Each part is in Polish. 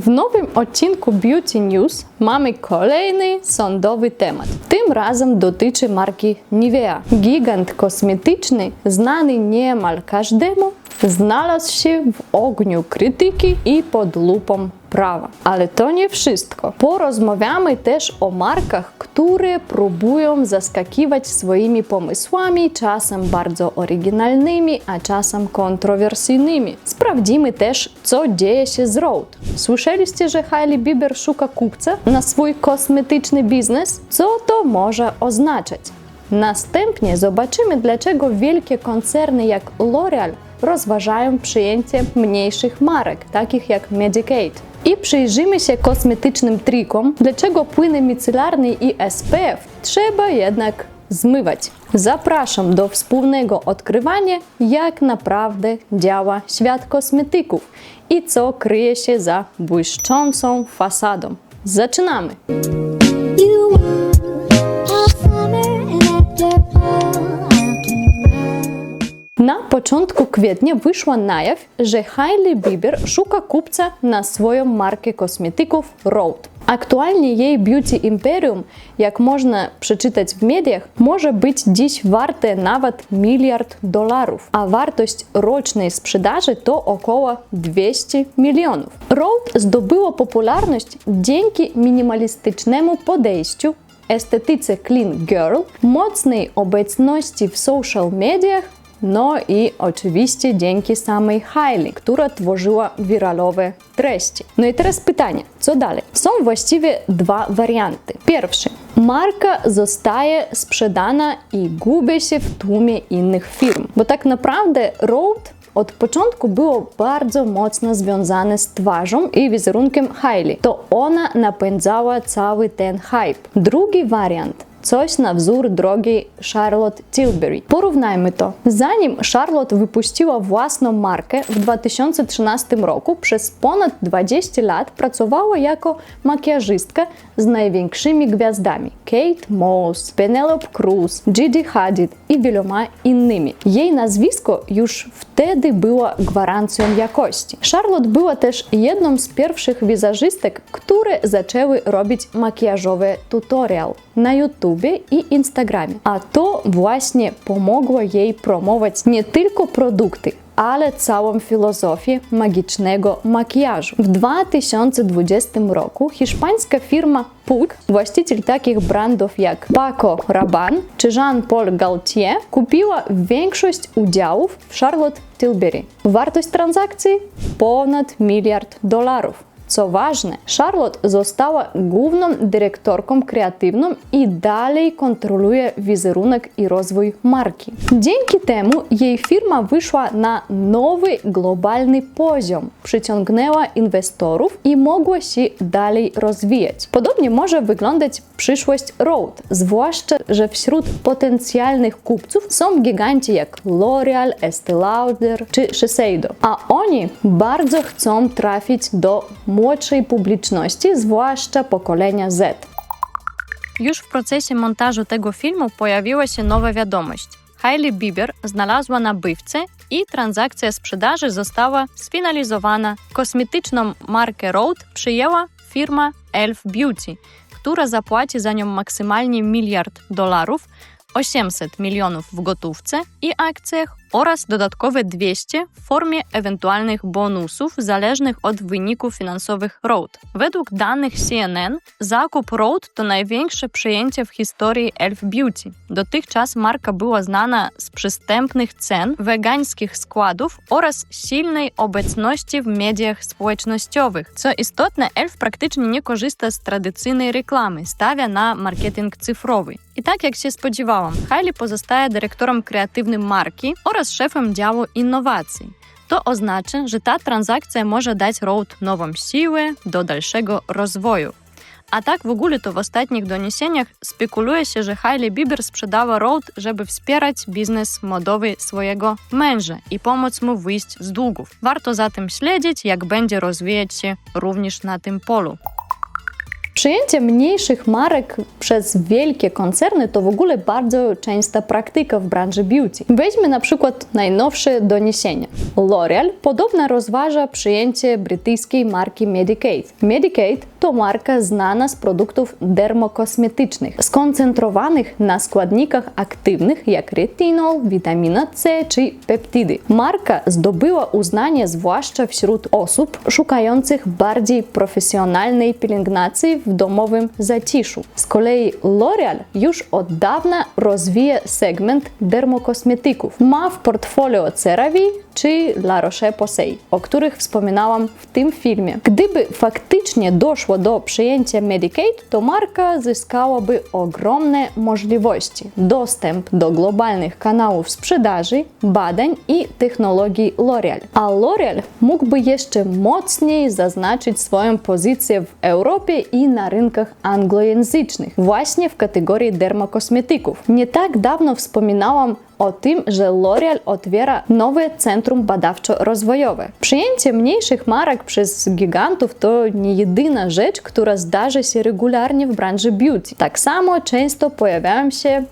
W nowym odcinku Beauty News mamy kolejny sądowy temat. Tym razem dotyczy marki Nivea. Gigant kosmetyczny, znany niemal każdemu, znalazł się w ogniu krytyki i pod lupą prawa. Ale to nie wszystko. Porozmawiamy też o markach, które próbują zaskakiwać swoimi pomysłami, czasem bardzo oryginalnymi, a czasem kontrowersyjnymi. Sprawdzimy też, co dzieje się z Rode. Słyszeliście, że Hailey Bieber szuka kupca na swój kosmetyczny biznes? Co to może oznaczać? Następnie zobaczymy, dlaczego wielkie koncerny jak L'Oreal rozważają przyjęcie mniejszych marek, takich jak Medicaid. I przyjrzymy się kosmetycznym trikom, dlaczego płyny micelarne i SPF trzeba jednak zmywać. Zapraszam do wspólnego odkrywania, jak naprawdę działa świat kosmetyków i co kryje się za błyszczącą fasadą. Zaczynamy! Na początku kwietnia wyszła na jaw, że Hailey Bieber szuka kupca na swoją markę kosmetyków Rode. Aktualnie jej beauty imperium, jak można przeczytać w mediach, może być dziś warte nawet miliard dolarów, a wartość rocznej sprzedaży to około 200 milionów. Rode zdobyło popularność dzięki minimalistycznemu podejściu estetyce Clean Girl, mocnej obecności w social mediach, no i oczywiście dzięki samej Hailey, która tworzyła wiralowe treści. No i teraz pytanie, co dalej? Są właściwie dwa warianty. Pierwszy. Marka zostaje sprzedana i gubi się w tłumie innych firm, bo tak naprawdę Rode od początku było bardzo mocno związane z twarzą i wizerunkiem Hailey. To ona napędzała cały ten hype. Drugi wariant coś na wzór drogi Charlotte Tilbury. Porównajmy to. Zanim Charlotte wypuściła własną markę w 2013 roku, przez ponad 20 lat pracowała jako makijażystka z największymi gwiazdami Kate Moss, Penelope Cruz, Gigi Hadid i wieloma innymi. Jej nazwisko już wtedy było gwarancją jakości. Charlotte była też jedną z pierwszych wizerzystek, które zaczęły robić makijażowe tutorial na YouTube i Instagramie. A to właśnie pomogło jej promować nie tylko produkty, ale całą filozofię magicznego makijażu. W 2020 roku hiszpańska firma Puig, właściciel takich brandów jak Paco Rabanne czy Jean-Paul Gaultier, kupiła większość udziałów w Charlotte Tilbury. Wartość transakcji ponad miliard dolarów. Co ważne, Charlotte została główną dyrektorką kreatywną i dalej kontroluje wizerunek i rozwój marki. Dzięki temu jej firma wyszła na nowy globalny poziom, przyciągnęła inwestorów i mogła się dalej rozwijać. Podobnie może wyglądać przyszłość Rode, zwłaszcza, że wśród potencjalnych kupców są giganci jak L'Oreal, Estée Lauder czy Shiseido, a oni bardzo chcą trafić do młodszej publiczności, zwłaszcza pokolenia Z. Już w procesie montażu tego filmu pojawiła się nowa wiadomość. Hailey Bieber znalazła nabywcę i transakcja sprzedaży została sfinalizowana. Kosmetyczną markę Rode przyjęła firma Elf Beauty, która zapłaci za nią maksymalnie miliard dolarów, 800 milionów w gotówce i akcjach oraz dodatkowe 200 w formie ewentualnych bonusów zależnych od wyników finansowych Rode. Według danych CNN zakup Rode to największe przejęcie w historii Elf Beauty. Dotychczas marka była znana z przystępnych cen, wegańskich składów oraz silnej obecności w mediach społecznościowych. Co istotne, Elf praktycznie nie korzysta z tradycyjnej reklamy, stawia na marketing cyfrowy. I tak jak się spodziewałam, Hailey pozostaje dyrektorem kreatywnym marki oraz szefem działu innowacji. To oznacza, że ta transakcja może dać Rode nową siłę do dalszego rozwoju. A tak w ogóle to w ostatnich doniesieniach spekuluje się, że Hailey Bieber sprzedała Rode, żeby wspierać biznes modowy swojego męża i pomóc mu wyjść z długów. Warto zatem śledzić, jak będzie rozwijać się również na tym polu. Przyjęcie mniejszych marek przez wielkie koncerny to w ogóle bardzo częsta praktyka w branży beauty. Weźmy na przykład najnowsze doniesienia. L'Oreal podobno rozważa przyjęcie brytyjskiej marki Medicaid. Medicaid to marka znana z produktów dermokosmetycznych, skoncentrowanych na składnikach aktywnych jak retinol, witamina C czy peptydy. Marka zdobyła uznanie zwłaszcza wśród osób szukających bardziej profesjonalnej pielęgnacji w domowym zaciszu. Z kolei L'Oreal już od dawna rozwija segment dermokosmetyków. Ma w portfolio CeraVe czy La Roche-Posay, o których wspominałam w tym filmie. Gdyby faktycznie doszło do przyjęcia Medicaid, to marka zyskałaby ogromne możliwości. Dostęp do globalnych kanałów sprzedaży, badań i technologii L'Oreal. A L'Oreal mógłby jeszcze mocniej zaznaczyć swoją pozycję w Europie i na rynkach anglojęzycznych, właśnie w kategorii dermokosmetyków. Nie tak dawno wspominałam o tym, że L'Oreal otwiera nowe centrum badawczo-rozwojowe. Przyjęcie mniejszych marek przez gigantów to nie jedyna rzecz, która zdarza się regularnie w branży beauty. Tak samo często pojawiają się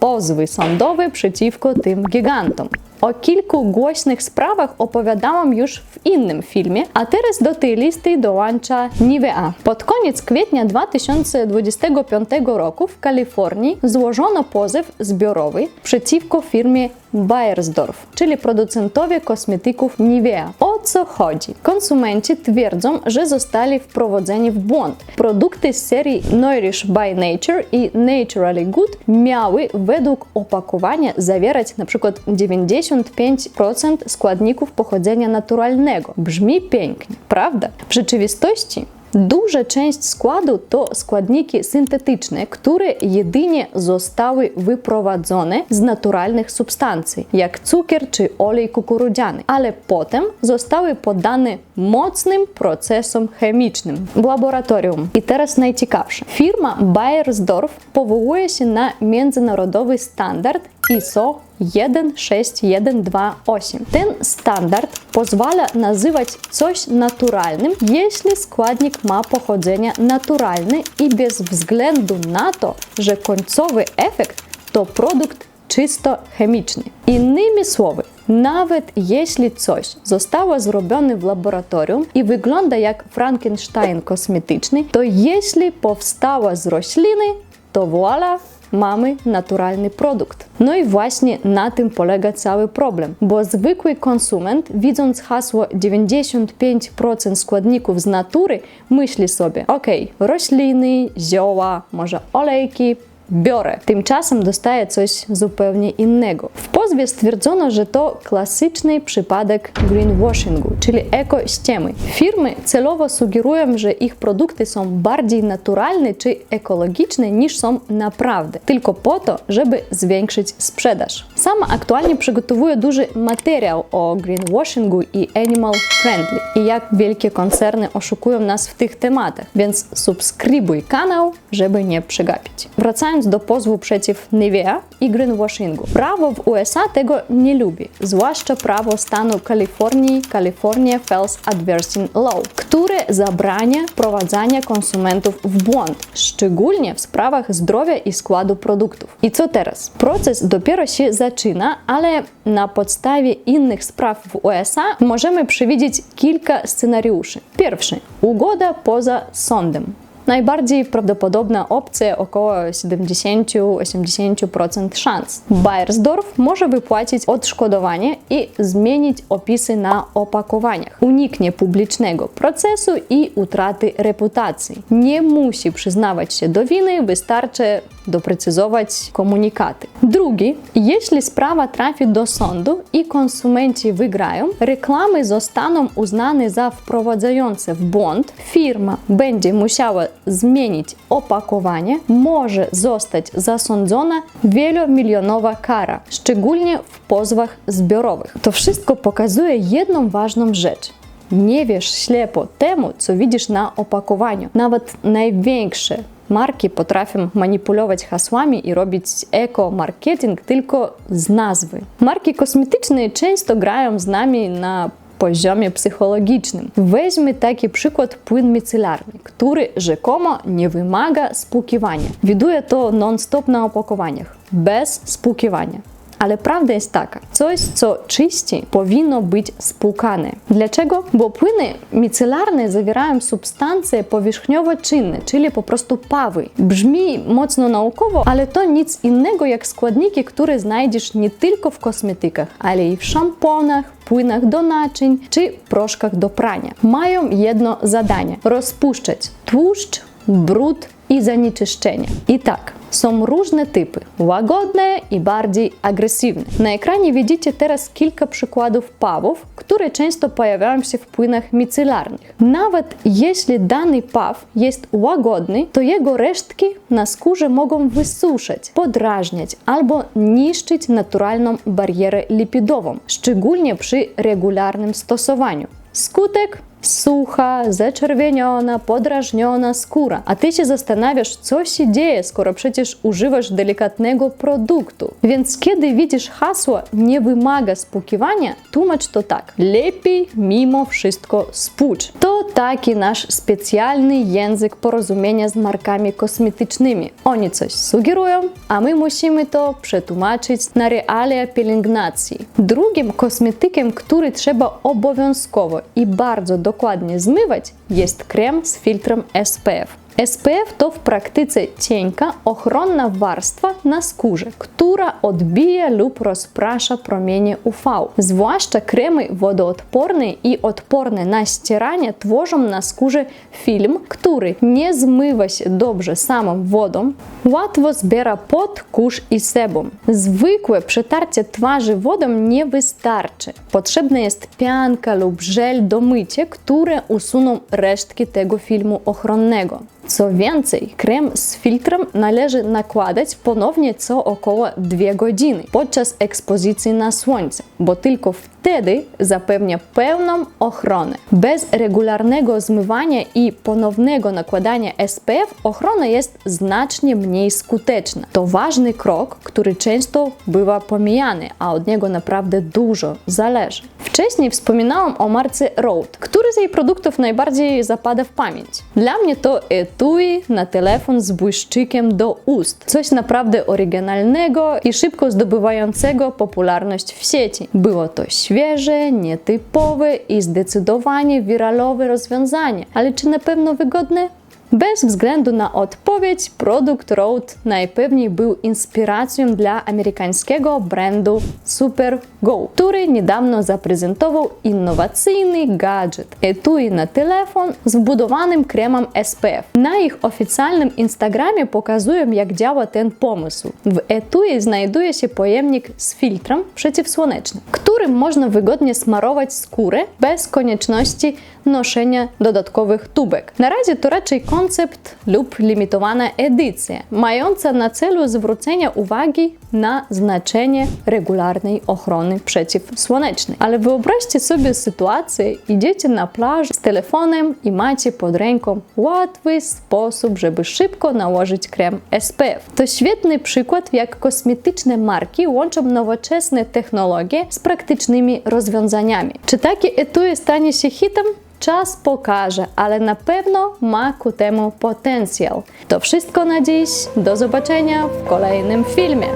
pozwy sądowe przeciwko tym gigantom. O kilku głośnych sprawach opowiadałam już w innym filmie, a teraz do tej listy dołącza Nivea. Pod koniec kwietnia 2025 roku w Kalifornii złożono pozew zbiorowy przeciwko firmie Bayersdorf, czyli producentowi kosmetyków Nivea. O co chodzi? Konsumenci twierdzą, że zostali wprowadzeni w błąd. Produkty z serii Nourish by Nature i Naturally Good miały według opakowania zawierać przykład 95% składników pochodzenia naturalnego. Brzmi pięknie, prawda? W rzeczywistości Duża część składu to składniki syntetyczne, które jedynie zostały wyprowadzone z naturalnych substancji, jak cukier czy olej kukurydziany, ale potem zostały poddane mocnym procesom chemicznym w laboratorium. I teraz najciekawsze. Firma Bayersdorf powołuje się na międzynarodowy standard ISO 16128. Ten standard pozwala nazywać coś naturalnym, jeśli składnik ma pochodzenie naturalne i bez względu na to, że końcowy efekt to produkt czysto chemiczny. Innymi słowy, nawet jeśli coś zostało zrobione w laboratorium i wygląda jak Frankenstein kosmetyczny, to jeśli powstała z rośliny, to voilà, mamy naturalny produkt. No i właśnie na tym polega cały problem, bo zwykły konsument, widząc hasło 95% składników z natury, myśli sobie: OK, rośliny, zioła, może olejki, biorę. Tymczasem dostaje coś zupełnie innego. W pozwie stwierdzono, że to klasyczny przypadek greenwashingu, czyli eko-ściemy. Firmy celowo sugerują, że ich produkty są bardziej naturalne czy ekologiczne niż są naprawdę, tylko po to, żeby zwiększyć sprzedaż. Sama aktualnie przygotowuję duży materiał o greenwashingu i animal friendly i jak wielkie koncerny oszukują nas w tych tematach, więc subskrybuj kanał, żeby nie przegapić. Wracając do pozwu przeciw Nivea i greenwashingu. Prawo w USA tego nie lubi, zwłaszcza prawo stanu Kalifornii California False Advertising Law, które zabrania wprowadzania konsumentów w błąd, szczególnie w sprawach zdrowia i składu produktów. I co teraz? Proces dopiero się zaczyna, ale na podstawie innych spraw w USA możemy przewidzieć kilka scenariuszy. Pierwszy ugoda poza sądem. Najbardziej prawdopodobna opcja około 70-80% szans. Bayersdorf może wypłacić odszkodowanie i zmienić opisy na opakowaniach. Uniknie publicznego procesu i utraty reputacji. Nie musi przyznawać się do winy, wystarczy doprecyzować komunikaty. Drugi, jeśli sprawa trafi do sądu i konsumenci wygrają, reklamy zostaną uznane za wprowadzające w błąd, firma będzie musiała zmienić opakowanie, może zostać zasądzona wielomilionowa kara, szczególnie w pozwach zbiorowych. To wszystko pokazuje jedną ważną rzecz. Nie wiesz ślepo temu, co widzisz na opakowaniu. Nawet największe marki potrafią manipulować hasłami i robić eko-marketing tylko z nazwy. Marki kosmetyczne często grają z nami na poziomie psychologicznym. Weźmy taki przykład płyn micelarny, który rzekomo nie wymaga spłukiwania. Widuje to non-stop na opakowaniach, bez spłukiwania. Ale prawda jest taka, coś co czyści powinno być spłukane. Dlaczego? Bo płyny micelarne zawierają substancje powierzchniowo czynne, czyli po prostu pawy. Brzmi mocno naukowo, ale to nic innego jak składniki, które znajdziesz nie tylko w kosmetykach, ale i w szamponach, płynach do naczyń czy proszkach do prania. Mają jedno zadanie: rozpuszczać tłuszcz, brud i zanieczyszczenia. I tak, są różne typy, łagodne i bardziej agresywne. Na ekranie widzicie teraz kilka przykładów pawów, które często pojawiają się w płynach micelarnych. Nawet jeśli dany paw jest łagodny, to jego resztki na skórze mogą wysuszać, podrażniać albo niszczyć naturalną barierę lipidową, szczególnie przy regularnym stosowaniu. Skutek sucha, zaczerwieniona, podrażniona skóra. A ty się zastanawiasz, co się dzieje, skoro przecież używasz delikatnego produktu. Więc kiedy widzisz hasło nie wymaga spłukiwania, tłumacz to tak. Lepiej mimo wszystko spłucz. To taki nasz specjalny język porozumienia z markami kosmetycznymi. Oni coś sugerują, a my musimy to przetłumaczyć na realia pielęgnacji. Drugim kosmetykiem, który trzeba obowiązkowo i bardzo dokładnie zmywać, jest krem z filtrem SPF. SPF to w praktyce cienka, ochronna warstwa na skórze, która odbija lub rozprasza promienie UV. Zwłaszcza kremy wodoodporne i odporne na ścieranie tworzą na skórze film, który nie zmywa się dobrze samą wodą, łatwo zbiera pot, kurz i sebum. Zwykłe przetarcie twarzy wodą nie wystarczy. Potrzebna jest pianka lub żel do mycia, które usuną resztki tego filmu ochronnego. Co więcej, krem z filtrem należy nakładać ponownie co około 2 godziny podczas ekspozycji na słońce, bo tylko wtedy zapewnia pełną ochronę. Bez regularnego zmywania i ponownego nakładania SPF ochrona jest znacznie mniej skuteczna. To ważny krok, który często bywa pomijany, a od niego naprawdę dużo zależy. Wcześniej wspominałam o marce Rode. Który z jej produktów najbardziej zapada w pamięć? Dla mnie to etui na telefon z błyszczykiem do ust. Coś naprawdę oryginalnego i szybko zdobywającego popularność w sieci. Było to świeże, nietypowe i zdecydowanie wiralowe rozwiązanie. Ale czy na pewno wygodne? Bez względu na odpowiedź, produkt Rode najpewniej był inspiracją dla amerykańskiego brandu Super Go, który niedawno zaprezentował innowacyjny gadżet etui na telefon z wbudowanym kremem SPF. Na ich oficjalnym Instagramie pokazują, jak działa ten pomysł. W etui znajduje się pojemnik z filtrem przeciwsłonecznym, którym można wygodnie smarować skórę bez konieczności noszenia dodatkowych tubek. Na razie to raczej koncept lub limitowana edycja, mająca na celu zwrócenie uwagi na znaczenie regularnej ochrony przeciwsłonecznej. Ale wyobraźcie sobie sytuację, idziecie na plażę z telefonem i macie pod ręką łatwy sposób, żeby szybko nałożyć krem SPF. To świetny przykład, jak kosmetyczne marki łączą nowoczesne technologie z praktycznymi rozwiązaniami. Czy takie etui stanie się hitem? Czas pokaże, ale na pewno ma ku temu potencjał. To wszystko na dziś. Do zobaczenia w kolejnym filmie.